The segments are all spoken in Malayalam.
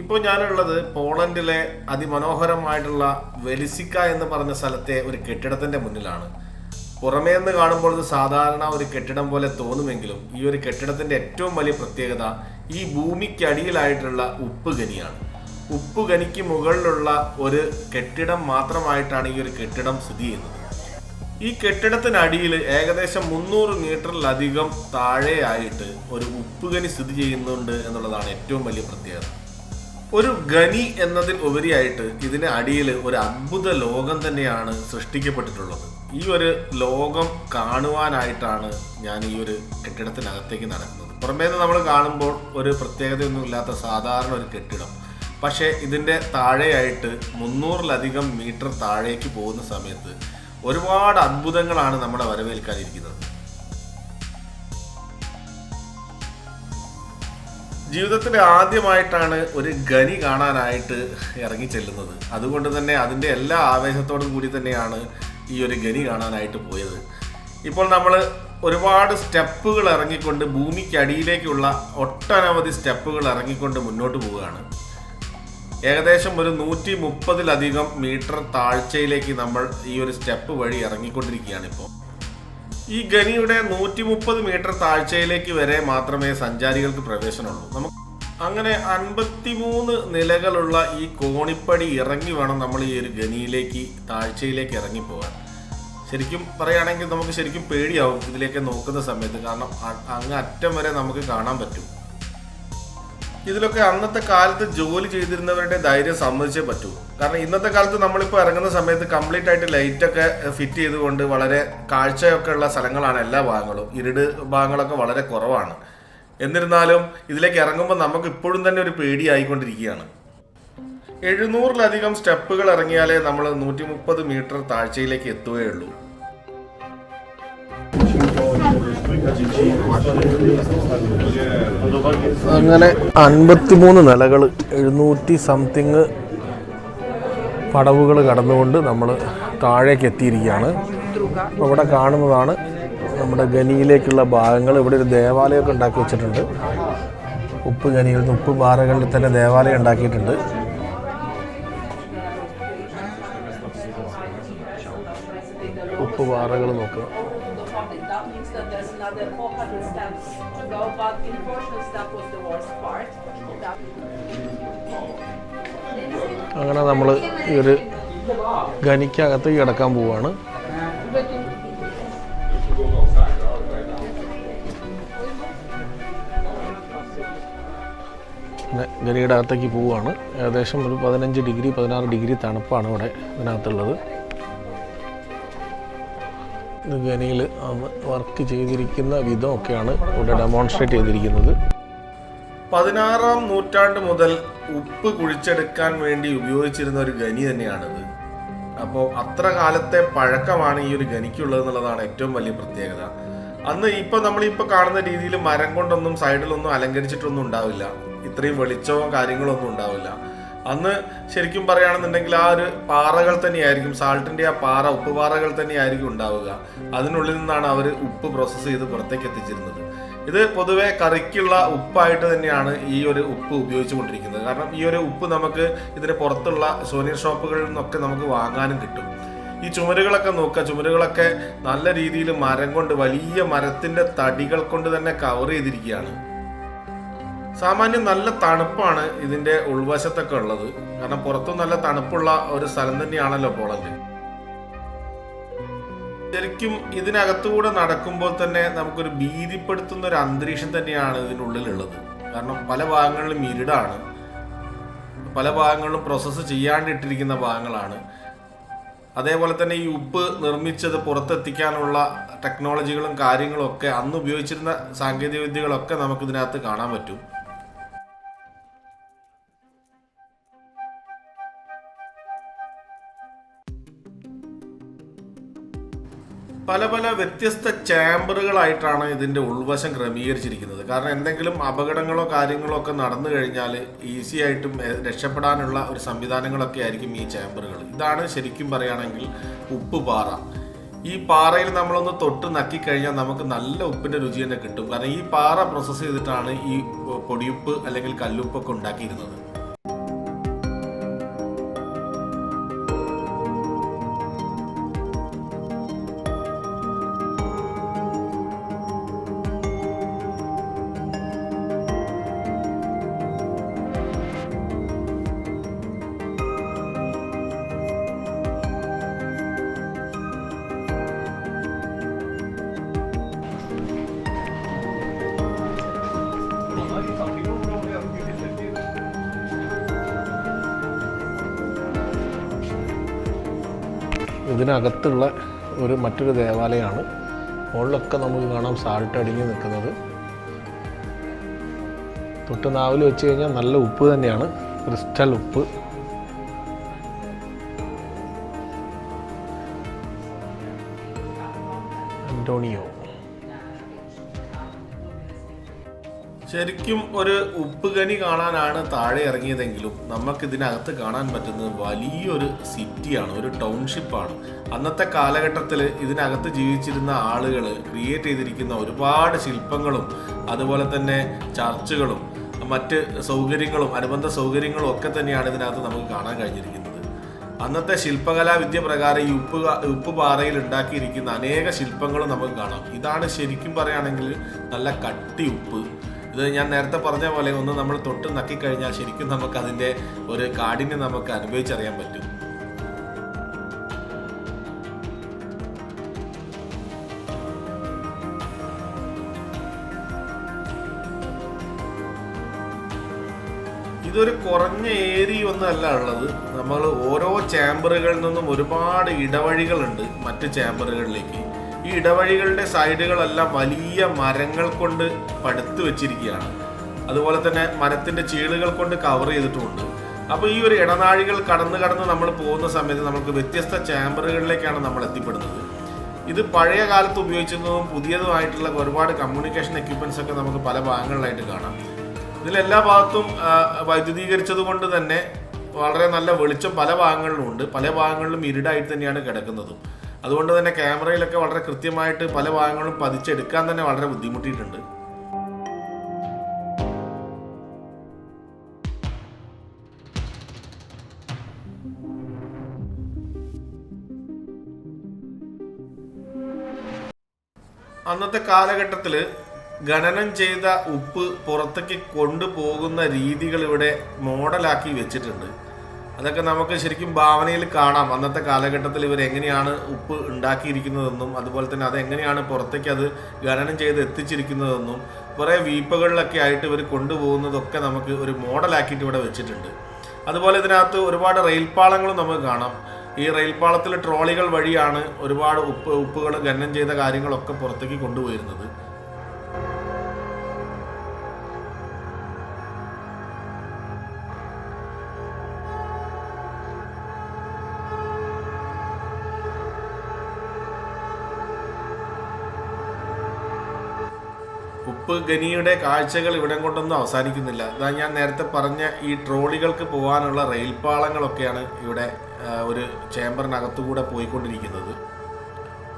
ഇപ്പോൾ ഞാനുള്ളത് പോളണ്ടിലെ അതിമനോഹരമായിട്ടുള്ള വെലിസിക്ക എന്ന് പറഞ്ഞ സ്ഥലത്തെ ഒരു കെട്ടിടത്തിന്റെ മുന്നിലാണ്. പുറമേ നിന്ന് കാണുമ്പോൾ ഇത് സാധാരണ ഒരു കെട്ടിടം പോലെ തോന്നുമെങ്കിലും ഈ ഒരു കെട്ടിടത്തിന്റെ ഏറ്റവും വലിയ പ്രത്യേകത ഈ ഭൂമിക്കടിയിലായിട്ടുള്ള ഉപ്പ് ഖനിയാണ്. ഉപ്പ് ഖനിക്ക് മുകളിലുള്ള ഒരു കെട്ടിടം മാത്രമായിട്ടാണ് ഈ ഒരു കെട്ടിടം സ്ഥിതി ചെയ്യുന്നത്. ഈ കെട്ടിടത്തിനടിയിൽ ഏകദേശം മുന്നൂറ് മീറ്ററിലധികം താഴെയായിട്ട് ഒരു ഉപ്പുകനി സ്ഥിതി ചെയ്യുന്നുണ്ട് എന്നുള്ളതാണ് ഏറ്റവും വലിയ പ്രത്യേകത. ഒരു ഗനി എന്നതിൽ ഉപരിയായിട്ട് ഇതിന് അടിയിൽ ഒരു അത്ഭുത ലോകം തന്നെയാണ് സൃഷ്ടിക്കപ്പെട്ടിട്ടുള്ളത്. ഈ ഒരു ലോകം കാണുവാനായിട്ടാണ് ഞാൻ ഈ ഒരു കെട്ടിടത്തിനകത്തേക്ക് നടക്കുന്നത്. പുറമേ നമ്മൾ കാണുമ്പോൾ ഒരു പ്രത്യേകതയൊന്നും ഇല്ലാത്ത സാധാരണ ഒരു കെട്ടിടം. പക്ഷേ ഇതിന്റെ താഴെയായിട്ട് മുന്നൂറിലധികം മീറ്റർ താഴേക്ക് പോകുന്ന സമയത്ത് ഒരുപാട് അത്ഭുതങ്ങളാണ് നമ്മളെ വരവേൽക്കാനിരിക്കുന്നത്. ജീവിതത്തിൽ ആദ്യമായിട്ടാണ് ഒരു ഖനി കാണാനായിട്ട് ഇറങ്ങി ചെല്ലുന്നത്. അതുകൊണ്ട് തന്നെ അതിന്റെ എല്ലാ ആവേശത്തോടും കൂടി തന്നെയാണ് ഈ ഒരു ഖനി കാണാനായിട്ട് പോയത്. ഇപ്പോൾ നമ്മൾ ഒരുപാട് സ്റ്റെപ്പുകൾ ഇറങ്ങിക്കൊണ്ട് ഭൂമിക്കടിയിലേക്കുള്ള ഒട്ടനവധി സ്റ്റെപ്പുകൾ ഇറങ്ങിക്കൊണ്ട് മുന്നോട്ട് പോവുകയാണ്. ഏകദേശം ഒരു നൂറ്റി മുപ്പതിലധികം മീറ്റർ താഴ്ചയിലേക്ക് നമ്മൾ ഈ ഒരു സ്റ്റെപ്പ് വഴി ഇറങ്ങിക്കൊണ്ടിരിക്കുകയാണ് ഇപ്പോൾ. ഈ ഖനിയുടെ നൂറ്റി മുപ്പത് മീറ്റർ താഴ്ചയിലേക്ക് വരെ മാത്രമേ സഞ്ചാരികൾക്ക് പ്രവേശനമുള്ളൂ. നമുക്ക് അങ്ങനെ അൻപത്തിമൂന്ന് നിലകളുള്ള ഈ കോണിപ്പടി ഇറങ്ങി വേണം നമ്മൾ ഈ ഒരു ഖനിയിലേക്ക് താഴ്ചയിലേക്ക് ഇറങ്ങിപ്പോകാൻ. ശരിക്കും പറയുകയാണെങ്കിൽ നമുക്ക് ശരിക്കും പേടിയാവും ഇതിലേക്ക് നോക്കുന്ന സമയത്ത്. കാരണം അങ്ങ് അറ്റം വരെ നമുക്ക് കാണാൻ പറ്റും. ഇതിലൊക്കെ അന്നത്തെ കാലത്ത് ജോലി ചെയ്തിരുന്നവരുടെ ധൈര്യം സമ്മതിച്ചേ പറ്റൂ. കാരണം ഇന്നത്തെ കാലത്ത് നമ്മളിപ്പോൾ ഇറങ്ങുന്ന സമയത്ത് കംപ്ലീറ്റ് ആയിട്ട് ലൈറ്റ് ഒക്കെ ഫിറ്റ് ചെയ്തുകൊണ്ട് വളരെ കാഴ്ചയൊക്കെ ഉള്ള സ്ഥലങ്ങളാണ് എല്ലാ ഭാഗങ്ങളും. ഇരുട് ഭാഗങ്ങളൊക്കെ വളരെ കുറവാണ്. എന്നിരുന്നാലും ഇതിലേക്ക് ഇറങ്ങുമ്പോൾ നമുക്ക് ഇപ്പോഴും തന്നെ ഒരു പേടി പേടിയായിക്കൊണ്ടിരിക്കുകയാണ് എഴുന്നൂറിലധികം സ്റ്റെപ്പുകൾ ഇറങ്ങിയാലേ നമ്മൾ നൂറ്റി മുപ്പത് മീറ്റർ താഴ്ചയിലേക്ക് എത്തുകയുള്ളൂ. അങ്ങനെ അൻപത്തിമൂന്ന് നിലകൾ എഴുന്നൂറ്റി സംതിങ് പടവുകൾ കടന്നുകൊണ്ട് നമ്മൾ താഴേക്ക് എത്തിയിരിക്കുകയാണ്. ഇവിടെ കാണുന്നതാണ് നമ്മുടെ ഖനിയിലേക്കുള്ള ഭാഗങ്ങൾ. ഇവിടെ ഒരു ദേവാലയമൊക്കെ ഉണ്ടാക്കി വെച്ചിട്ടുണ്ട്. ഉപ്പ് ഖനിയിൽ നിന്ന് ഉപ്പ് പാറകളിൽ തന്നെ ദേവാലയം ഉണ്ടാക്കിയിട്ടുണ്ട്. ഉപ്പ് പാറകൾ നോക്കുക. അങ്ങനെ നമ്മൾ ഈ ഒരു ഖനിക്കകത്ത് കിടക്കാൻ പോവാണ്. പിന്നെ ഖനിയുടെ അകത്തേക്ക് പോവുകയാണ് ഏകദേശം ഒരു പതിനഞ്ച് ഡിഗ്രി പതിനാറ് ഡിഗ്രി തണുപ്പാണ് ഇവിടെ ഇതിനകത്തുള്ളത്. ഇത് ഖനിയിൽ വർക്ക് ചെയ്തിരിക്കുന്ന വിധമൊക്കെയാണ് ഇവിടെ ഡെമോൺസ്ട്രേറ്റ് ചെയ്തിരിക്കുന്നത്. പതിനാറാം നൂറ്റാണ്ട് മുതൽ ഉപ്പ് കുഴിച്ചെടുക്കാൻ വേണ്ടി ഉപയോഗിച്ചിരുന്ന ഒരു ഖനി തന്നെയാണിത്. അപ്പോൾ അത്ര കാലത്തെ പഴക്കമാണ് ഈ ഒരു ഖനിക്കുള്ളത് എന്നുള്ളതാണ് ഏറ്റവും വലിയ പ്രത്യേകത. അന്ന് ഇപ്പൊ നമ്മളിപ്പോൾ കാണുന്ന രീതിയിൽ മരം കൊണ്ടൊന്നും സൈഡിലൊന്നും അലങ്കരിച്ചിട്ടൊന്നും ഉണ്ടാവില്ല. ഇത്രയും വെളിച്ചവും കാര്യങ്ങളൊന്നും ഉണ്ടാവില്ല. അന്ന് ശരിക്കും പറയുകയാണെന്നുണ്ടെങ്കിൽ ആ ഒരു പാറകൾ തന്നെയായിരിക്കും സാൾട്ടിന്റെ ആ പാറ ഉപ്പ് പാറകൾ തന്നെയായിരിക്കും ഉണ്ടാവുക. അതിനുള്ളിൽ നിന്നാണ് അവർ ഉപ്പ് പ്രോസസ്സ് ചെയ്ത് പുറത്തേക്ക് എത്തിച്ചിരുന്നത്. ഇത് പൊതുവെ കറിക്കുള്ള ഉപ്പായിട്ട് തന്നെയാണ് ഈ ഒരു ഉപ്പ് ഉപയോഗിച്ചുകൊണ്ടിരിക്കുന്നത്. കാരണം ഈ ഒരു ഉപ്പ് നമുക്ക് ഇതിന് പുറത്തുള്ള സോനിയർ ഷോപ്പുകളിൽ നിന്നൊക്കെ നമുക്ക് വാങ്ങാനും കിട്ടും. ഈ ചുമരുകളൊക്കെ നോക്കുക. ചുമരുകളൊക്കെ നല്ല രീതിയിൽ മരം കൊണ്ട് വലിയ മരത്തിന്റെ തടികൾ കൊണ്ട് തന്നെ കവർ ചെയ്തിരിക്കുകയാണ്. സാമാന്യം നല്ല തണുപ്പാണ് ഇതിന്റെ ഉൾവശത്തൊക്കെ ഉള്ളത്. കാരണം പുറത്തും നല്ല തണുപ്പുള്ള ഒരു സ്ഥലം തന്നെയാണല്ലോ പോളണ്ട് ശരിക്കും ഇതിനകത്തുകൂടെ നടക്കുമ്പോൾ തന്നെ നമുക്കൊരു ഭീതിപ്പെടുത്തുന്ന ഒരു അന്തരീക്ഷം തന്നെയാണ് ഇതിനുള്ളിലുള്ളത്. കാരണം പല ഭാഗങ്ങളിലും ഇരുടാണ്. പല ഭാഗങ്ങളിലും പ്രോസസ്സ് ചെയ്യാണ്ടിട്ടിരിക്കുന്ന ഭാഗങ്ങളാണ്. അതേപോലെ തന്നെ ഈ ഉപ്പ് നിർമ്മിച്ചത് പുറത്തെത്തിക്കാനുള്ള ടെക്നോളജികളും കാര്യങ്ങളും ഒക്കെ അന്ന് ഉപയോഗിച്ചിരുന്ന സാങ്കേതിക വിദ്യകളൊക്കെ നമുക്കിതിനകത്ത് കാണാൻ പറ്റും. പല പല വ്യത്യസ്ത ചാമ്പറുകളായിട്ടാണ് ഇതിന്റെ ഉൾവശം ക്രമീകരിച്ചിരിക്കുന്നത്. കാരണം എന്തെങ്കിലും അപകടങ്ങളോ കാര്യങ്ങളോ ഒക്കെ നടന്നു കഴിഞ്ഞാൽ ഈസി ആയിട്ടും രക്ഷപ്പെടാനുള്ള ഒരു സംവിധാനങ്ങളൊക്കെ ആയിരിക്കും ഈ ചാമ്പറുകൾ ഇതാണ് ശരിക്കും പറയുകയാണെങ്കിൽ ഉപ്പ് പാറ. ഈ പാറയിൽ നമ്മളൊന്ന് തൊട്ട് നക്കി കഴിഞ്ഞാൽ നമുക്ക് നല്ല ഉപ്പിന്റെ രുചി തന്നെ കിട്ടും. കാരണം ഈ പാറ പ്രോസസ്സ് ചെയ്തിട്ടാണ് ഈ പൊടിയുപ്പ് അല്ലെങ്കിൽ കല്ലുപ്പൊക്കെ ഉണ്ടാക്കിയിരുന്നത്. ഇതിനകത്തുള്ള ഒരു മറ്റൊരു ദേവാലയമാണ്. മുകളിലൊക്കെ നമുക്ക് കാണാം സാൾട്ട് അടിഞ്ഞു നിൽക്കുന്നത്. തൊട്ട് നാവിൽ വെച്ച് കഴിഞ്ഞാൽ നല്ല ഉപ്പ് തന്നെയാണ്. ക്രിസ്റ്റൽ ഉപ്പ്. അന്റോണിയോ. ശരിക്കും ഒരു ഉപ്പുകനി കാണാനാണ് താഴെ ഇറങ്ങിയതെങ്കിലും നമുക്ക് ഇതിനകത്ത് കാണാൻ പറ്റുന്നത് വലിയൊരു സിറ്റിയാണ് ഒരു ടൗൺഷിപ്പാണ്. അന്നത്തെ കാലഘട്ടത്തിൽ ഇതിനകത്ത് ജീവിച്ചിരുന്ന ആളുകൾ ക്രിയേറ്റ് ചെയ്തിരിക്കുന്ന ഒരുപാട് ശില്പങ്ങളും അതുപോലെ തന്നെ ചർച്ചുകളും മറ്റ് സൗകര്യങ്ങളും അനുബന്ധ സൗകര്യങ്ങളും ഒക്കെ തന്നെയാണ് ഇതിനകത്ത് നമുക്ക് കാണാൻ കഴിഞ്ഞിരിക്കുന്നത്. അന്നത്തെ ശില്പകലാവിദ്യ പ്രകാരം ഈ ഉപ്പ് ഉപ്പ് പാറയിൽ ഉണ്ടാക്കിയിരിക്കുന്ന അനേക ശില്പങ്ങളും നമുക്ക് കാണാം. ഇതാണ് ശരിക്കും പറയുകയാണെങ്കിൽ നല്ല കട്ടി ഉപ്പ് ഇത് ഞാൻ നേരത്തെ പറഞ്ഞ പോലെ ഒന്ന് നമ്മൾ തൊട്ട് നക്കിക്കഴിഞ്ഞാൽ ശരിക്കും നമുക്ക് അതിന്റെ ഒരു കാഠിന്യം നമുക്ക് അനുഭവിച്ചറിയാൻ പറ്റും. ഇതൊരു കുറഞ്ഞ ഏരിയ ഒന്നല്ല ഉള്ളത്. നമ്മൾ ഓരോ ചാമ്പറുകളിൽ നിന്നും ഒരുപാട് ഇടവഴികളുണ്ട് മറ്റ് ചാമ്പറുകളിലേക്ക് ഈ ഇടവഴികളുടെ സൈഡുകളെല്ലാം വലിയ മരങ്ങൾ കൊണ്ട് പടുത്തു വെച്ചിരിക്കുകയാണ്. അതുപോലെ തന്നെ മരത്തിന്റെ ചീളുകൾ കൊണ്ട് കവർ ചെയ്തിട്ടുമുണ്ട് അപ്പോൾ ഈ ഒരു ഇടനാഴികൾ കടന്ന് കടന്ന് നമ്മൾ പോകുന്ന സമയത്ത് നമുക്ക് വ്യത്യസ്ത ചാമ്പറുകളിലേക്കാണ് നമ്മൾ എത്തിപ്പെടുന്നത്. ഇത് പഴയ കാലത്ത് ഉപയോഗിച്ചിരുന്നതും പുതിയതുമായിട്ടുള്ള ഒരുപാട് കമ്മ്യൂണിക്കേഷൻ എക്യുപ്മെന്റ്സ് ഒക്കെ നമുക്ക് പല ഭാഗങ്ങളിലായിട്ട് കാണാം. ഇതിലെല്ലാ ഭാഗത്തും വൈദ്യുതീകരിച്ചത് കൊണ്ട് തന്നെ വളരെ നല്ല വെളിച്ചം പല ഭാഗങ്ങളിലും ഉണ്ട്. പല ഭാഗങ്ങളിലും ഇരുടായിട്ട് തന്നെയാണ് കിടക്കുന്നതും. അതുകൊണ്ട് തന്നെ ക്യാമറയിലൊക്കെ വളരെ കൃത്യമായിട്ട് പല ഭാഗങ്ങളും പതിച്ചെടുക്കാൻ തന്നെ വളരെ ബുദ്ധിമുട്ടിയിട്ടുണ്ട്. അന്നത്തെ കാലഘട്ടത്തിൽ ഖനനം ചെയ്ത ഉപ്പ് പുറത്തേക്ക് കൊണ്ടുപോകുന്ന രീതികൾ ഇവിടെ മോഡലാക്കി വെച്ചിട്ടുണ്ട്. അതൊക്കെ നമുക്ക് ശരിക്കും ഭാവനയിൽ കാണാം. അന്നത്തെ കാലഘട്ടത്തിൽ ഇവർ എങ്ങനെയാണ് ഉപ്പ് ഉണ്ടാക്കിയിരിക്കുന്നതെന്നും അതുപോലെ തന്നെ അത് എങ്ങനെയാണ് പുറത്തേക്ക് അത് ഖനനം ചെയ്ത് എത്തിച്ചിരിക്കുന്നതെന്നും കുറേ വീപ്പകളിലൊക്കെ ആയിട്ട് ഇവർ കൊണ്ടുപോകുന്നതൊക്കെ നമുക്ക് ഒരു മോഡലാക്കിയിട്ട് ഇവിടെ വെച്ചിട്ടുണ്ട്. അതുപോലെ ഇതിനകത്ത് ഒരുപാട് റെയിൽപാളങ്ങളും നമുക്ക് കാണാം. ഈ റെയിൽപാളത്തിൽ ട്രോളികൾ വഴിയാണ് ഒരുപാട് ഉപ്പ് ഉപ്പുകൾ ഖനനം ചെയ്ത കാര്യങ്ങളൊക്കെ പുറത്തേക്ക് കൊണ്ടുപോയിരുന്നത്. ഉപ്പ് ഖനിയുടെ കാഴ്ചകൾ ഇവിടം കൊണ്ടൊന്നും അവസാനിക്കുന്നില്ല. അതാ ഞാൻ നേരത്തെ പറഞ്ഞ ഈ ട്രോളികൾക്ക് പോകാനുള്ള റെയിൽപാളങ്ങളൊക്കെയാണ് ഇവിടെ ഒരു ചേംബറിനകത്തുകൂടെ പോയിക്കൊണ്ടിരിക്കുന്നത്.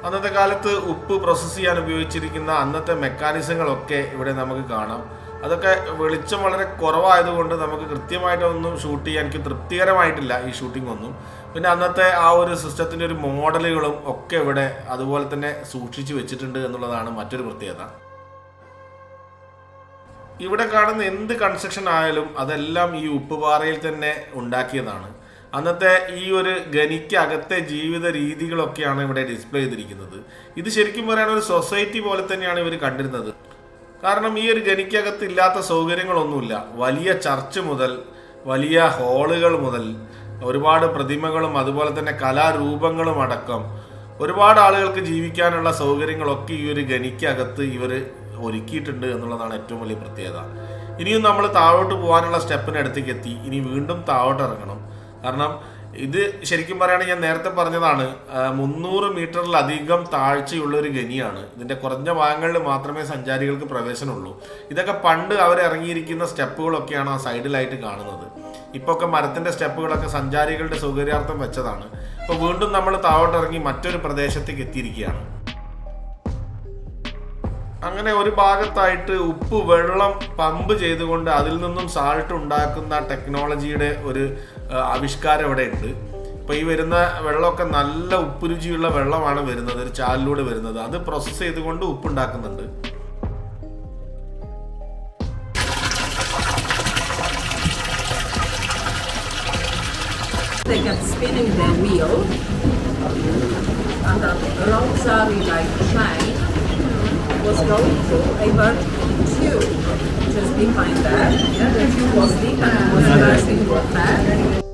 അന്നത്തെ കാലത്ത് ഉപ്പ് പ്രോസസ്സ് ചെയ്യാൻ ഉപയോഗിച്ചിരിക്കുന്ന അന്നത്തെ മെക്കാനിസങ്ങളൊക്കെ ഇവിടെ നമുക്ക് കാണാം. അതൊക്കെ വെളിച്ചം വളരെ കുറവായതുകൊണ്ട് നമുക്ക് കൃത്യമായിട്ടൊന്നും ഷൂട്ട് ചെയ്യാൻ എനിക്ക് തൃപ്തികരമായിട്ടില്ല ഈ ഷൂട്ടിംഗ് ഒന്നും. പിന്നെ അന്നത്തെ ആ ഒരു സിസ്റ്റത്തിന്റെ ഒരു മോഡലുകളും ഒക്കെ ഇവിടെ അതുപോലെ തന്നെ സൂക്ഷിച്ചു വെച്ചിട്ടുണ്ട് എന്നുള്ളതാണ് മറ്റൊരു പ്രത്യേകത. ഇവിടെ കാണുന്ന എന്ത് കൺസ്ട്രക്ഷൻ ആയാലും അതെല്ലാം ഈ ഉപ്പുപാറയിൽ തന്നെ ഉണ്ടാക്കിയതാണ്. അന്നത്തെ ഈ ഒരു ഖനിക്കകത്തെ ജീവിത രീതികളൊക്കെയാണ് ഇവിടെ ഡിസ്പ്ലേ ചെയ്തിരിക്കുന്നത്. ഇത് ശരിക്കും പറയാൻ ഒരു സൊസൈറ്റി പോലെ തന്നെയാണ് ഇവർ കണ്ടിരുന്നത്. കാരണം ഈ ഒരു ഖനിക്കകത്ത് ഇല്ലാത്ത സൗകര്യങ്ങളൊന്നുമില്ല. വലിയ ചർച്ച് മുതൽ വലിയ ഹാളുകൾ മുതൽ ഒരുപാട് പ്രതിമകളും അതുപോലെ തന്നെ കലാരൂപങ്ങളും അടക്കം ഒരുപാട് ആളുകൾക്ക് ജീവിക്കാനുള്ള സൗകര്യങ്ങളൊക്കെ ഈ ഒരു ഖനിക്കകത്ത് ഇവർ ഒരുക്കിയിട്ടുണ്ട് എന്നുള്ളതാണ് ഏറ്റവും വലിയ പ്രത്യേകത. ഇനിയും നമ്മൾ താഴോട്ട് പോകാനുള്ള സ്റ്റെപ്പിനടുത്തേക്ക് എത്തി. ഇനി വീണ്ടും താഴോട്ട് ഇറങ്ങണം. കാരണം ഇത് ശരിക്കും പറയുകയാണെങ്കിൽ ഞാൻ നേരത്തെ പറഞ്ഞതാണ് മുന്നൂറ് മീറ്ററിലധികം താഴ്ചയുള്ള ഒരു ഗനിയാണ് ഇതിന്റെ കുറഞ്ഞ ഭാഗങ്ങളിൽ മാത്രമേ സഞ്ചാരികൾക്ക് പ്രവേശനമുള്ളൂ. ഇതൊക്കെ പണ്ട് അവർ ഇറങ്ങിയിരിക്കുന്ന സ്റ്റെപ്പുകളൊക്കെയാണ് ആ സൈഡിലായിട്ട് കാണുന്നത്. ഇപ്പോൾ ഒക്കെ മരത്തിന്റെ സ്റ്റെപ്പുകളൊക്കെ സഞ്ചാരികളുടെ സൗകര്യാർത്ഥം വെച്ചതാണ്. ഇപ്പോൾ വീണ്ടും നമ്മൾ താഴോട്ടിറങ്ങി മറ്റൊരു പ്രദേശത്തേക്ക് എത്തിയിരിക്കുകയാണ്. അങ്ങനെ ഒരു ഭാഗത്തായിട്ട് ഉപ്പ് വെള്ളം പമ്പ് ചെയ്തുകൊണ്ട് അതിൽ നിന്നും സാൾട്ട് ഉണ്ടാക്കുന്ന ടെക്നോളജിയുടെ ഒരു ആവിഷ്കാരം ഇവിടെ ഉണ്ട്. ഇപ്പൊ ഈ വരുന്ന വെള്ളമൊക്കെ നല്ല ഉപ്പ് രുചിയുള്ള വെള്ളമാണ് വരുന്നത് ഒരു ചാലിലൂടെ വരുന്നത്. അത് പ്രോസസ്സ് ചെയ്തുകൊണ്ട് ഉപ്പ് ഉണ്ടാക്കുന്നുണ്ട് They spinning their wheel. And that Rautsari like train. Was going through a vertical tube just behind that. Yeah, the tube was deep and it was bursting with fat.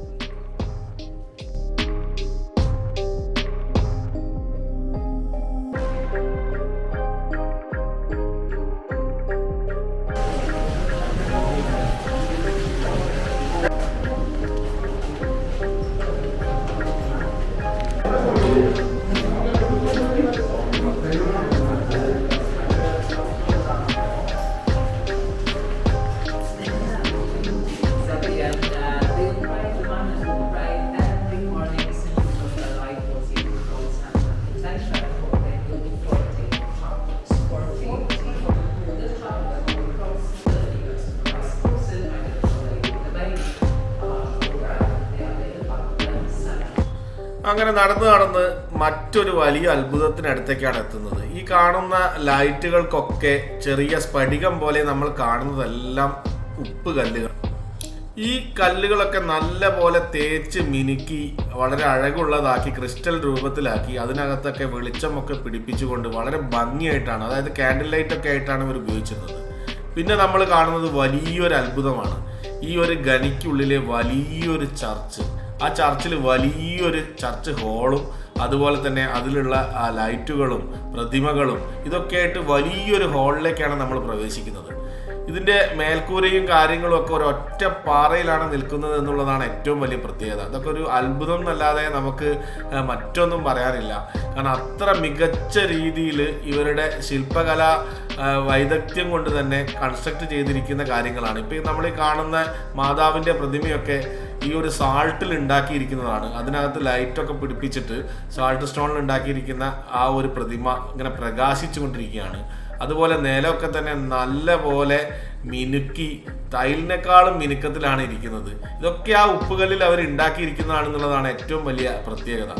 അങ്ങനെ നടന്ന് നടന്ന് മറ്റൊരു വലിയ അത്ഭുതത്തിനടുത്തേക്കാണ് എത്തുന്നത്. ഈ കാണുന്ന ലൈറ്റുകൾക്കൊക്കെ ചെറിയ സ്ഫടികം പോലെ നമ്മൾ കാണുന്നതെല്ലാം ഉപ്പ് കല്ലുകൾ. ഈ കല്ലുകളൊക്കെ നല്ല പോലെ തേച്ച് മിനുക്കി വളരെ അഴകുള്ളതാക്കി ക്രിസ്റ്റൽ രൂപത്തിലാക്കി അതിനകത്തൊക്കെ വെളിച്ചമൊക്കെ പിടിപ്പിച്ചുകൊണ്ട് വളരെ ഭംഗിയായിട്ടാണ് അതായത് കാൻഡിൽ ലൈറ്റ് ഒക്കെ ആയിട്ടാണ് ഇവർ ഉപയോഗിച്ചിരുന്നത്. പിന്നെ നമ്മൾ കാണുന്നത് വലിയൊരു അത്ഭുതമാണ്. ഈ ഒരു ഗനിക്കുള്ളിലെ വലിയൊരു ചർച്ച്. ആ ചർച്ചിൽ വലിയൊരു ചർച്ച് ഹോളും അതുപോലെ തന്നെ അതിലുള്ള ആ ലൈറ്റുകളും പ്രതിമകളും ഇതൊക്കെ ആയിട്ട് വലിയൊരു ഹാളിലേക്കാണ് നമ്മൾ പ്രവേശിക്കുന്നത്. ഇതിന്റെ മേൽക്കൂരയും കാര്യങ്ങളും ഒക്കെ ഒരു ഒറ്റ പാറയിലാണ് നിൽക്കുന്നത് എന്നുള്ളതാണ് ഏറ്റവും വലിയ പ്രത്യേകത. അതൊക്കെ ഒരു അത്ഭുതം എന്നല്ലാതെ നമുക്ക് മറ്റൊന്നും പറയാനില്ല. കാരണം അത്ര മികച്ച രീതിയിൽ ഇവരുടെ ശില്പകല വൈദഗ്ധ്യം കൊണ്ട് തന്നെ കൺസ്ട്രക്ട് ചെയ്തിരിക്കുന്ന കാര്യങ്ങളാണ്. ഇപ്പം നമ്മൾ ഈ കാണുന്ന മാതാവിന്റെ പ്രതിമയൊക്കെ ഈ ഒരു സാൾട്ടിൽ ഉണ്ടാക്കിയിരിക്കുന്നതാണ്. അതിനകത്ത് ലൈറ്റൊക്കെ പിടിപ്പിച്ചിട്ട് സാൾട്ട് സ്റ്റോണിൽ ഉണ്ടാക്കിയിരിക്കുന്ന ആ ഒരു പ്രതിമ ഇങ്ങനെ പ്രകാശിച്ചു കൊണ്ടിരിക്കുകയാണ് അതുപോലെ നിലമൊക്കെ തന്നെ നല്ല പോലെ മിനുക്കി തൈലിനേക്കാളും മിനുക്കത്തിലാണ് ഇരിക്കുന്നത്. ഇതൊക്കെ ആ ഉപ്പുകല്ലിൽ അവർ ഉണ്ടാക്കിയിരിക്കുന്നതാണെന്നുള്ളതാണ് ഏറ്റവും വലിയ പ്രത്യേകത.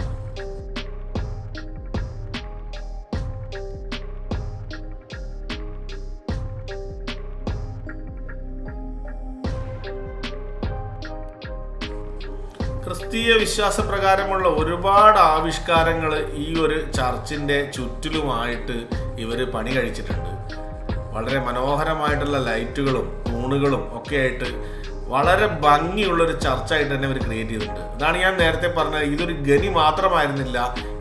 ക്രിസ്തീയ വിശ്വാസപ്രകാരമുള്ള ഒരുപാട് ആവിഷ്കാരങ്ങൾ ഈ ഒരു ചർച്ചിന്റെ ചുറ്റിലുമായിട്ട് ഇവർ പണി കഴിച്ചിട്ടുണ്ട്. വളരെ മനോഹരമായിട്ടുള്ള ലൈറ്റുകളും തൂണുകളും ഒക്കെ ആയിട്ട് വളരെ ഭംഗിയുള്ള ഒരു ചർച്ചായിട്ട് തന്നെ ഇവർ ക്രിയേറ്റ് ചെയ്തിട്ടുണ്ട്. അതാണ് ഞാൻ നേരത്തെ പറഞ്ഞത് ഇതൊരു ഗനി മാത്രമായിരുന്നില്ല.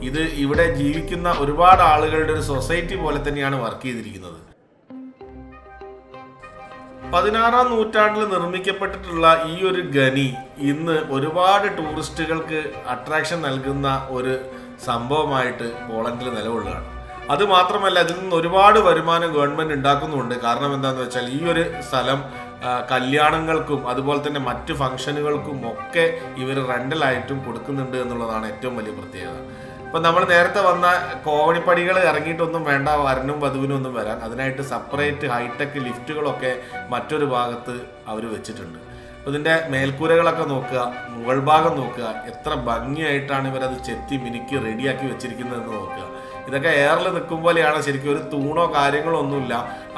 ഇത് ഇവിടെ ജീവിക്കുന്ന ഒരുപാട് ആളുകളുടെ ഒരു സൊസൈറ്റി പോലെ തന്നെയാണ് വർക്ക് ചെയ്തിരിക്കുന്നത്. പതിനാറാം നൂറ്റാണ്ടിൽ നിർമ്മിക്കപ്പെട്ടിട്ടുള്ള ഈ ഒരു ഗനി ഇന്ന് ഒരുപാട് ടൂറിസ്റ്റുകൾക്ക് അട്രാക്ഷൻ നൽകുന്ന ഒരു സംഭവമായിട്ട് പോളണ്ടിൽ നിലകൊള്ളുകയാണ്. അത് മാത്രമല്ല ഇതിൽ നിന്ന് ഒരുപാട് വരുമാനം ഗവൺമെന്റ് ഉണ്ടാക്കുന്നുണ്ട്. കാരണം എന്താണെന്ന് വെച്ചാൽ ഈ ഒരു സ്ഥലം കല്യാണങ്ങൾക്കും അതുപോലെ തന്നെ മറ്റ് ഫംഗ്ഷനുകൾക്കും ഒക്കെ ഇവർ റെന്റലായിട്ടും കൊടുക്കുന്നുണ്ട് എന്നുള്ളതാണ് ഏറ്റവും വലിയ പ്രത്യേകത. ഇപ്പൊ നമ്മൾ നേരത്തെ വന്ന കോവണിപ്പടികൾ ഇറങ്ങിയിട്ടൊന്നും വേണ്ട വരനും വധുവിനും ഒന്നും വരാൻ. അതിനായിട്ട് സെപ്പറേറ്റ് ഹൈടെക് ലിഫ്റ്റുകളൊക്കെ മറ്റൊരു ഭാഗത്ത് അവർ വെച്ചിട്ടുണ്ട്. ഇതിന്റെ മേൽക്കൂരകളൊക്കെ നോക്കുക മുകൾ ഭാഗം നോക്കുക എത്ര ഭംഗിയായിട്ടാണ് ഇവരത് ചെത്തി മിനുക്കി റെഡിയാക്കി വെച്ചിരിക്കുന്നതെന്ന് നോക്കുക. ഇതൊക്കെ എയറിൽ നിൽക്കും പോലെയാണ് ശരിക്കും. ഒരു തൂണോ കാര്യങ്ങളോ ഒന്നുമില്ല.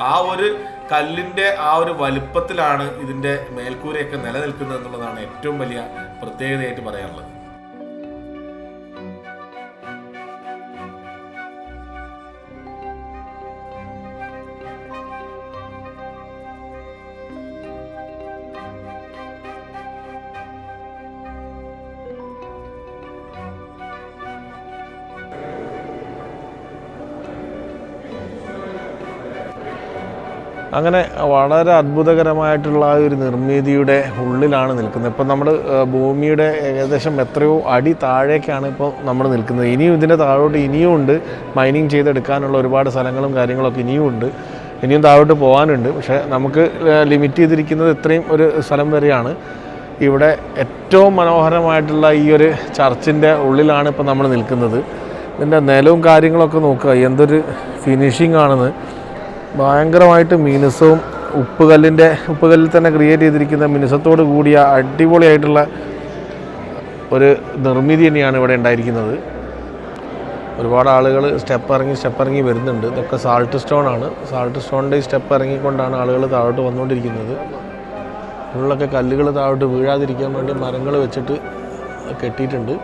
ആ ഒരു കല്ലിന്റെ ആ ഒരു വലുപ്പത്തിലാണ് ഇതിന്റെ മേൽക്കൂരയൊക്കെ നിലനിൽക്കുന്നത് എന്നുള്ളതാണ് ഏറ്റവും വലിയ പ്രത്യേകതയായിട്ട് പറയാനുള്ളത്. അങ്ങനെ വളരെ അത്ഭുതകരമായിട്ടുള്ള ആ ഒരു നിർമ്മിതിയുടെ ഉള്ളിലാണ് നിൽക്കുന്നത്. ഇപ്പം നമ്മൾ ഭൂമിയുടെ ഏകദേശം എത്രയോ അടി താഴേക്കാണ് ഇപ്പോൾ നമ്മൾ നിൽക്കുന്നത്. ഇനിയും ഇതിന്റെ താഴോട്ട് ഇനിയും ഉണ്ട്. മൈനിങ് ചെയ്തെടുക്കാനുള്ള ഒരുപാട് സ്ഥലങ്ങളും കാര്യങ്ങളൊക്കെ ഇനിയും ഉണ്ട്. ഇനിയും താഴോട്ട് പോകാനുണ്ട്. പക്ഷേ നമുക്ക് ലിമിറ്റ് ചെയ്തിരിക്കുന്നത് ഇത്രയും ഒരു സ്ഥലം വരെയാണ്. ഇവിടെ ഏറ്റവും മനോഹരമായിട്ടുള്ള ഈ ഒരു ചർച്ചിന്റെ ഉള്ളിലാണ് ഇപ്പോൾ നമ്മൾ നിൽക്കുന്നത്. ഇതിന്റെ നിലവും കാര്യങ്ങളൊക്കെ നോക്കുക. എന്തൊരു ഫിനിഷിംഗ് ആണെന്ന്. ഭയങ്കരമായിട്ട് മിനുസവും ഉപ്പുകല്ലിന്റെ ഉപ്പുകല്ലിൽ തന്നെ ക്രിയേറ്റ് ചെയ്തിരിക്കുന്ന മിനുസത്തോട് കൂടിയ അടിപൊളിയായിട്ടുള്ള ഒരു നിർമ്മിതി തന്നെയാണ് ഇവിടെ ഉണ്ടായിരിക്കുന്നത്. ഒരുപാട് ആളുകൾ സ്റ്റെപ്പ് ഇറങ്ങി സ്റ്റെപ്പ് ഇറങ്ങി വരുന്നുണ്ട്. ഇതൊക്കെ സാൾട്ട് സ്റ്റോൺ ആണ്. സാൾട്ട് സ്റ്റോണിന്റെ സ്റ്റെപ്പ് ഇറങ്ങിക്കൊണ്ടാണ് ആളുകൾ താഴോട്ട് വന്നുകൊണ്ടിരിക്കുന്നത്. ഉള്ളൊക്കെ കല്ലുകൾ താഴോട്ട് വീഴാതിരിക്കാൻ വേണ്ടി മരങ്ങൾ വെച്ചിട്ട് കെട്ടിയിട്ടുണ്ട്.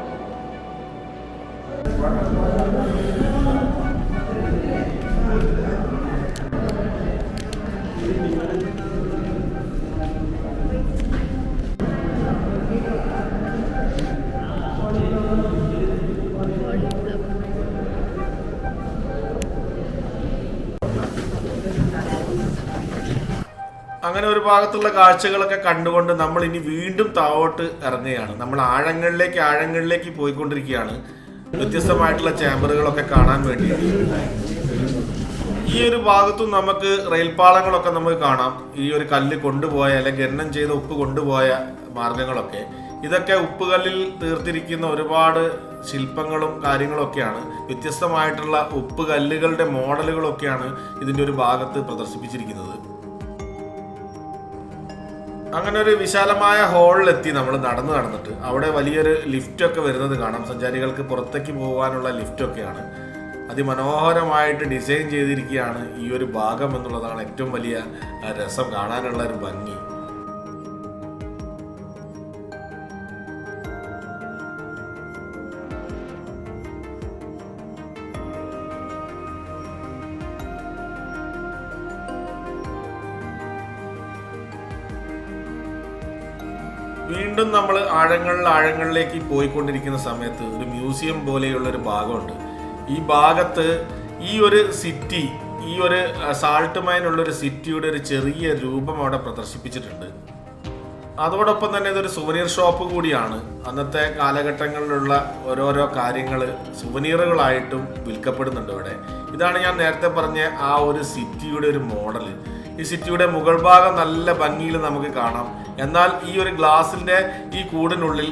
അങ്ങനെ ഒരു ഭാഗത്തുള്ള കാഴ്ചകളൊക്കെ കണ്ടുകൊണ്ട് നമ്മൾ ഇനി വീണ്ടും താവോട്ട് ഇറങ്ങുകയാണ്. നമ്മൾ ആഴങ്ങളിലേക്ക് ആഴങ്ങളിലേക്ക് പോയിക്കൊണ്ടിരിക്കുകയാണ്. വ്യത്യസ്തമായിട്ടുള്ള ചേമ്പറുകളൊക്കെ കാണാൻ വേണ്ടി ഈ ഒരു ഭാഗത്തും നമുക്ക് റെയിൽപാളങ്ങളൊക്കെ നമുക്ക് കാണാം. ഈ ഒരു കല്ല് കൊണ്ടുപോയ അല്ലെങ്കിൽ എണ്ണം ചെയ്ത ഉപ്പ് കൊണ്ടുപോയ മാർഗങ്ങളൊക്കെ ഇതൊക്കെ ഉപ്പുകല്ലിൽ തീർത്തിരിക്കുന്ന ഒരുപാട് ശില്പങ്ങളും കാര്യങ്ങളൊക്കെയാണ്. വ്യത്യസ്തമായിട്ടുള്ള ഉപ്പ് കല്ലുകളുടെ മോഡലുകളൊക്കെയാണ് ഇതിന്റെ ഒരു ഭാഗത്ത് പ്രദർശിപ്പിച്ചിരിക്കുന്നത്. അങ്ങനെ ഒരു വിശാലമായ ഹാളിലെത്തി നമ്മൾ നടന്നു നടന്നിട്ട് അവിടെ വലിയൊരു ലിഫ്റ്റൊക്കെ വരുന്നത് കാണാം. സഞ്ചാരികൾക്ക് പുറത്തേക്ക് പോകാനുള്ള ലിഫ്റ്റൊക്കെയാണ് അതിമനോഹരമായിട്ട് ഡിസൈൻ ചെയ്തിരിക്കുകയാണ് ഈ ഒരു ഭാഗം എന്നുള്ളതാണ് ഏറ്റവും വലിയ രസം കാണാനുള്ള ഒരു ഭംഗി. വീണ്ടും നമ്മൾ ആഴങ്ങളിൽ ആഴങ്ങളിലേക്ക് പോയിക്കൊണ്ടിരിക്കുന്ന സമയത്ത് ഒരു മ്യൂസിയം പോലെയുള്ള ഒരു ഭാഗമുണ്ട്. ഈ ഭാഗത്ത് ഈ ഒരു സിറ്റി ഈ ഒരു സാൾട്ട് മൈനുള്ള ഒരു സിറ്റിയുടെ ഒരു ചെറിയ രൂപം അവിടെ പ്രദർശിപ്പിച്ചിട്ടുണ്ട്. അതോടൊപ്പം തന്നെ ഇതൊരു സുവനീർ ഷോപ്പ് കൂടിയാണ്. അന്നത്തെ കാലഘട്ടങ്ങളിലുള്ള ഓരോരോ കാര്യങ്ങൾ സുവനീറുകളായിട്ടും വിൽക്കപ്പെടുന്നുണ്ട് ഇവിടെ. ഇതാണ് ഞാൻ നേരത്തെ പറഞ്ഞ ആ ഒരു സിറ്റിയുടെ ഒരു മോഡൽ ഈ സിറ്റിയുടെ മുകൾ ഭാഗം നല്ല ഭംഗിയിൽ നമുക്ക് കാണാം. എന്നാൽ ഈ ഒരു ഗ്ലാസിന്റെ ഈ കൂടിനുള്ളിൽ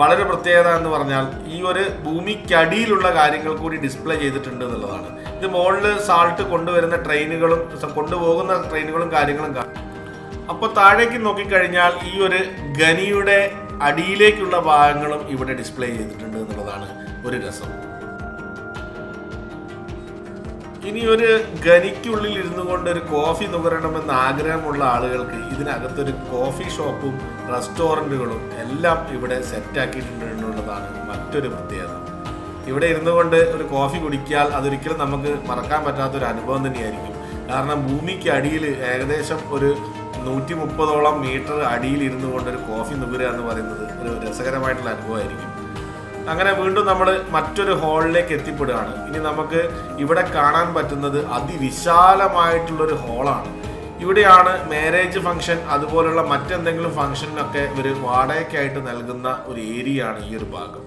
വളരെ പ്രത്യേകത എന്ന് പറഞ്ഞാൽ ഈ ഒരു ഭൂമിക്കടിയിലുള്ള കാര്യങ്ങൾ കൂടി ഡിസ്പ്ലേ ചെയ്തിട്ടുണ്ട് എന്നുള്ളതാണ്. ഇത് മുകളിൽ സാൾട്ട് കൊണ്ടുവരുന്ന ട്രെയിനുകളും കൊണ്ടുപോകുന്ന ട്രെയിനുകളും കാര്യങ്ങളും കാണാം. അപ്പോൾ താഴേക്ക് നോക്കിക്കഴിഞ്ഞാൽ ഈ ഒരു ഖനിയുടെ അടിയിലേക്കുള്ള ഭാഗങ്ങളും ഇവിടെ ഡിസ്പ്ലേ ചെയ്തിട്ടുണ്ട് എന്നുള്ളതാണ് ഒരു രസം. ഇനി ഒരു ഖനിക്കുള്ളിൽ ഇരുന്നു കൊണ്ട് ഒരു കോഫി നുകരണമെന്ന് ആഗ്രഹമുള്ള ആളുകൾക്ക് ഇതിനകത്തൊരു കോഫി ഷോപ്പും റെസ്റ്റോറന്റുകളും എല്ലാം ഇവിടെ സെറ്റാക്കിയിട്ടുണ്ട് എന്നുള്ളതാണ് മറ്റൊരു പ്രത്യേകത. ഇവിടെ ഇരുന്നു കൊണ്ട് ഒരു കോഫി കുടിക്കാൽ അതൊരിക്കലും നമുക്ക് മറക്കാൻ പറ്റാത്തൊരു അനുഭവം തന്നെയായിരിക്കും. കാരണം ഭൂമിക്ക് അടിയിൽ ഏകദേശം ഒരു നൂറ്റി മുപ്പതോളം മീറ്റർ അടിയിൽ ഇരുന്നു കൊണ്ട് ഒരു കോഫി നുകരുക എന്ന് പറയുന്നത് ഒരു രസകരമായിട്ടുള്ള അനുഭവമായിരിക്കും. അങ്ങനെ വീണ്ടും നമ്മൾ മറ്റൊരു ഹാളിലേക്ക് എത്തിപ്പെടുകയാണ്. ഇനി നമുക്ക് ഇവിടെ കാണാൻ പറ്റുന്നത് അതിവിശാലമായിട്ടുള്ളൊരു ഹാളാണ് ഇവിടെയാണ് മാരേജ് ഫംഗ്ഷൻ അതുപോലുള്ള മറ്റെന്തെങ്കിലും ഫംഗ്ഷനൊക്കെ ഒരു വാടകയ്ക്കായിട്ട് നൽകുന്ന ഒരു ഏരിയ ആണ് ഈ ഒരു ഭാഗം.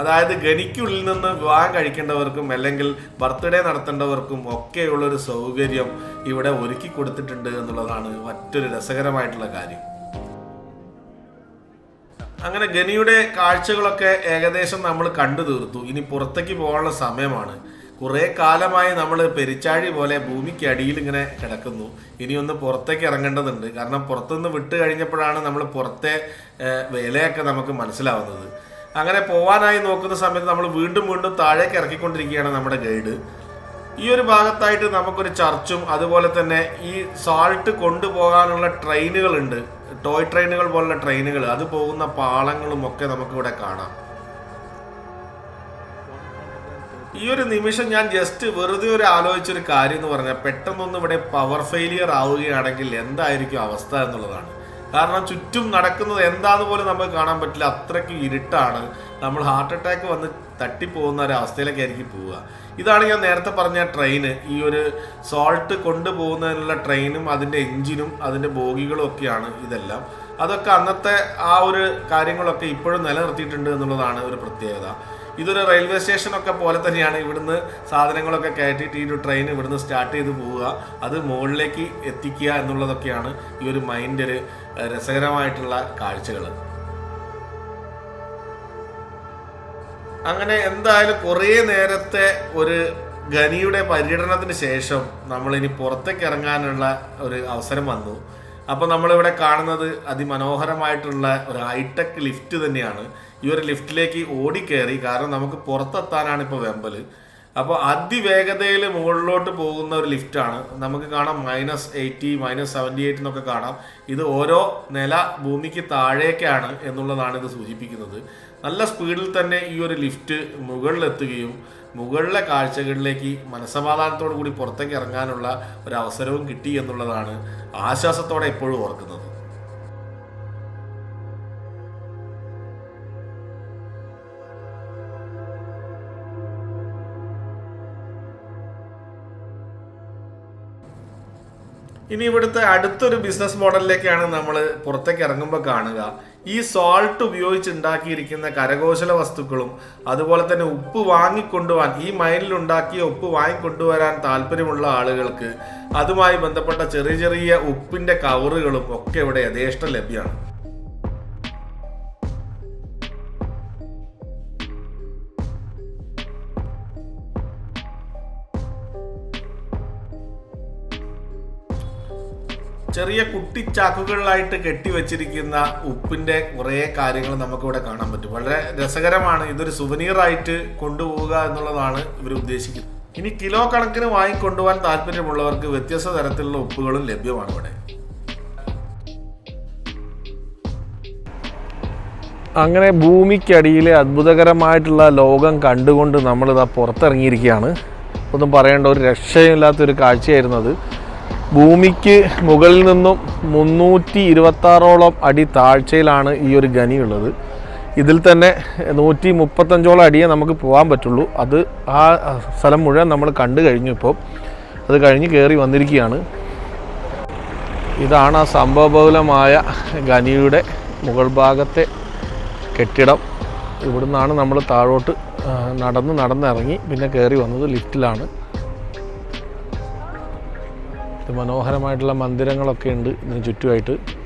അതായത് ഗണിക്കുള്ളിൽ നിന്ന് വിവാഹം കഴിക്കേണ്ടവർക്കും അല്ലെങ്കിൽ ബർത്ത്ഡേ നടത്തേണ്ടവർക്കും ഒക്കെയുള്ളൊരു സൗകര്യം ഇവിടെ ഒരുക്കി കൊടുത്തിട്ടുണ്ട് എന്നുള്ളതാണ് മറ്റൊരു രസകരമായിട്ടുള്ള കാര്യം. അങ്ങനെ ഗനിയുടെ കാഴ്ചകളൊക്കെ ഏകദേശം നമ്മൾ കണ്ടു തീർത്തു. ഇനി പുറത്തേക്ക് പോകാനുള്ള സമയമാണ്. കുറേ കാലമായി നമ്മൾ പെരിച്ചാഴി പോലെ ഭൂമിക്ക് അടിയിൽ ഇങ്ങനെ കിടക്കുന്നു. ഇനി ഒന്ന് പുറത്തേക്ക് ഇറങ്ങേണ്ടതുണ്ട്. കാരണം പുറത്തുനിന്ന് വിട്ട് കഴിഞ്ഞപ്പോഴാണ് നമ്മൾ പുറത്തെ വിലയൊക്കെ നമുക്ക് മനസ്സിലാവുന്നത്. അങ്ങനെ പോവാനായി നോക്കുന്ന സമയത്ത് നമ്മൾ വീണ്ടും വീണ്ടും താഴേക്ക് ഇറക്കിക്കൊണ്ടിരിക്കുകയാണ് നമ്മുടെ ഗൈഡ്. ഈ ഒരു ഭാഗത്തായിട്ട് നമുക്കൊരു ചർച്ചും അതുപോലെ തന്നെ ഈ സാൾട്ട് കൊണ്ടുപോകാനുള്ള ട്രെയിനുകളുണ്ട്. ടോയ് ട്രെയിനുകൾ പോലുള്ള ട്രെയിനുകൾ. അത് പോകുന്ന പാളങ്ങളും ഒക്കെ നമുക്കിവിടെ കാണാം. ഈ ഒരു നിമിഷം ഞാൻ ജസ്റ്റ് വെറുതെ ഒരു ആലോചിച്ചൊരു കാര്യം എന്ന് പറഞ്ഞാൽ പെട്ടെന്നൊന്ന് ഇവിടെ പവർ ഫെയിലിയർ ആവുകയാണെങ്കിൽ എന്തായിരിക്കും അവസ്ഥ എന്നുള്ളതാണ്. കാരണം ചുറ്റും നടക്കുന്നത് എന്താന്ന് പോലും നമുക്ക് കാണാൻ പറ്റില്ല. അത്രയ്ക്ക് ഇരുട്ടാണ്. നമ്മൾ ഹാർട്ട് അറ്റാക്ക് വന്ന് തട്ടിപ്പോകുന്ന ഒരു അവസ്ഥയിലേക്കായിരിക്കും പോവുക. ഇതാണ് ഞാൻ നേരത്തെ പറഞ്ഞ ട്രെയിന് ഈ ഒരു സോൾട്ട് കൊണ്ടുപോകുന്നതിനുള്ള ട്രെയിനും അതിന്റെ എഞ്ചിനും അതിന്റെ ബോഗികളും ഒക്കെയാണ് ഇതെല്ലാം. അതൊക്കെ അന്നത്തെ ആ ഒരു കാര്യങ്ങളൊക്കെ ഇപ്പോഴും നിലനിർത്തിയിട്ടുണ്ട് എന്നുള്ളതാണ് ഒരു പ്രത്യേകത. ഇതൊരു റെയിൽവേ സ്റ്റേഷനൊക്കെ പോലെ തന്നെയാണ് ഇവിടുന്ന് സാധനങ്ങളൊക്കെ കയറ്റിയിട്ട് ഈ ഒരു ട്രെയിൻ ഇവിടുന്ന് സ്റ്റാർട്ട് ചെയ്ത് പോവുക അത് മുകളിലേക്ക് എത്തിക്കുക എന്നുള്ളതൊക്കെയാണ് ഈ ഒരു മൈൻഡ് ഒരു രസകരമായിട്ടുള്ള കാഴ്ചകൾ അങ്ങനെ എന്തായാലും കുറേ നേരത്തെ ഒരു ഖനിയുടെ പര്യടനത്തിന് ശേഷം നമ്മൾ ഇനി പുറത്തേക്ക് ഇറങ്ങാനുള്ള ഒരു അവസരം വന്നു. അപ്പോൾ നമ്മളിവിടെ കാണുന്നത് അതിമനോഹരമായിട്ടുള്ള ഒരു ഹൈടെക് ലിഫ്റ്റ് തന്നെയാണ്. ഈ ഒരു ലിഫ്റ്റിലേക്ക് ഓടിക്കേറി കാരണം നമുക്ക് പുറത്തെത്താനാണ് ഇപ്പോൾ വെമ്പൽ അപ്പോൾ അതിവേഗതയിൽ മുകളിലോട്ട് പോകുന്ന ഒരു ലിഫ്റ്റാണ് നമുക്ക് കാണാം minus eighty minus seventy eight എന്നൊക്കെ കാണാം. ഇത് ഓരോ നില ഭൂമിക്ക് താഴേക്കാണ് എന്നുള്ളതാണ് ഇത് സൂചിപ്പിക്കുന്നത്. നല്ല സ്പീഡിൽ തന്നെ ഈ ഒരു ലിഫ്റ്റ് മുകളിലെത്തുകയും മുകളിലെ കാഴ്ചകളിലേക്ക് മനസമാധാനത്തോടു കൂടി പുറത്തേക്ക് ഇറങ്ങാനുള്ള ഒരു അവസരവും കിട്ടി എന്നുള്ളതാണ് ആശ്വാസത്തോടെ എപ്പോഴും ഓർക്കുന്നത്. ഇനി ഇവിടുത്തെ അടുത്തൊരു ബിസിനസ് മോഡലിലേക്കാണ് നമ്മൾ പുറത്തേക്ക് ഇറങ്ങുമ്പോൾ കാണുക. ഈ സോൾട്ട് ഉപയോഗിച്ച് ഉണ്ടാക്കിയിരിക്കുന്ന കരകൗശല വസ്തുക്കളും അതുപോലെ തന്നെ ഉപ്പ് വാങ്ങിക്കൊണ്ടുപോകാൻ ഈ മൈനിൽ ഉണ്ടാക്കിയ ഉപ്പ് വാങ്ങിക്കൊണ്ടുവരാൻ താല്പര്യമുള്ള ആളുകൾക്ക് അതുമായി ബന്ധപ്പെട്ട ചെറിയ ചെറിയ ഉപ്പിന്റെ കവറുകളും ഒക്കെ ഇവിടെ യഥേഷ്ടം ലഭ്യമാണ്. ചെറിയ കുട്ടിച്ചാക്കുകളിലായിട്ട് കെട്ടിവെച്ചിരിക്കുന്ന ഉപ്പിന്റെ കുറേ കാര്യങ്ങൾ നമുക്കിവിടെ കാണാൻ പറ്റും. വളരെ രസകരമാണ്. ഇതൊരു സുവനീർ ആയിട്ട് കൊണ്ടുപോവുക എന്നുള്ളതാണ് ഇവർ ഉദ്ദേശിക്കുന്നത്. ഇനി കിലോ കണക്കിന് വാങ്ങിക്കൊണ്ടുപോകാൻ താല്പര്യമുള്ളവർക്ക് വ്യത്യസ്ത തരത്തിലുള്ള ഉപ്പുകളും ലഭ്യമാണ് ഇവിടെ. അങ്ങനെ ഭൂമിക്കടിയിലെ അത്ഭുതകരമായിട്ടുള്ള ലോകം കണ്ടുകൊണ്ട് നമ്മളിതാ പുറത്തിറങ്ങിയിരിക്കുകയാണ്. ഒന്നും പറയേണ്ട ഒരു രക്ഷയില്ലാത്തൊരു കാഴ്ചയായിരുന്നത് ഭൂമിക്ക് മുകളിൽ നിന്നും മുന്നൂറ്റി ഇരുപത്താറോളം അടി താഴ്ചയിലാണ് ഈ ഒരു ഖനി ഉള്ളത്. ഇതിൽ തന്നെ നൂറ്റി മുപ്പത്തഞ്ചോളം അടിയെ നമുക്ക് പോകാൻ പറ്റുള്ളൂ. അത് ആ സ്ഥലം മുഴുവൻ നമ്മൾ കണ്ടു കഴിഞ്ഞു ഇപ്പോൾ അത് കഴിഞ്ഞ് കയറി വന്നിരിക്കുകയാണ്. ഇതാണ് ആ സംഭവബഹുലമായ ഖനിയുടെ മുകൾ ഭാഗത്തെ കെട്ടിടം. ഇവിടുന്നാണ് നമ്മൾ താഴോട്ട് നടന്ന് നടന്നിറങ്ങി. പിന്നെ കയറി വന്നത് ലിഫ്റ്റിലാണ്. മനോഹരമായിട്ടുള്ള മന്ദിരങ്ങളൊക്കെ ഉണ്ട് ഇതിന് ചുറ്റുമായിട്ട്.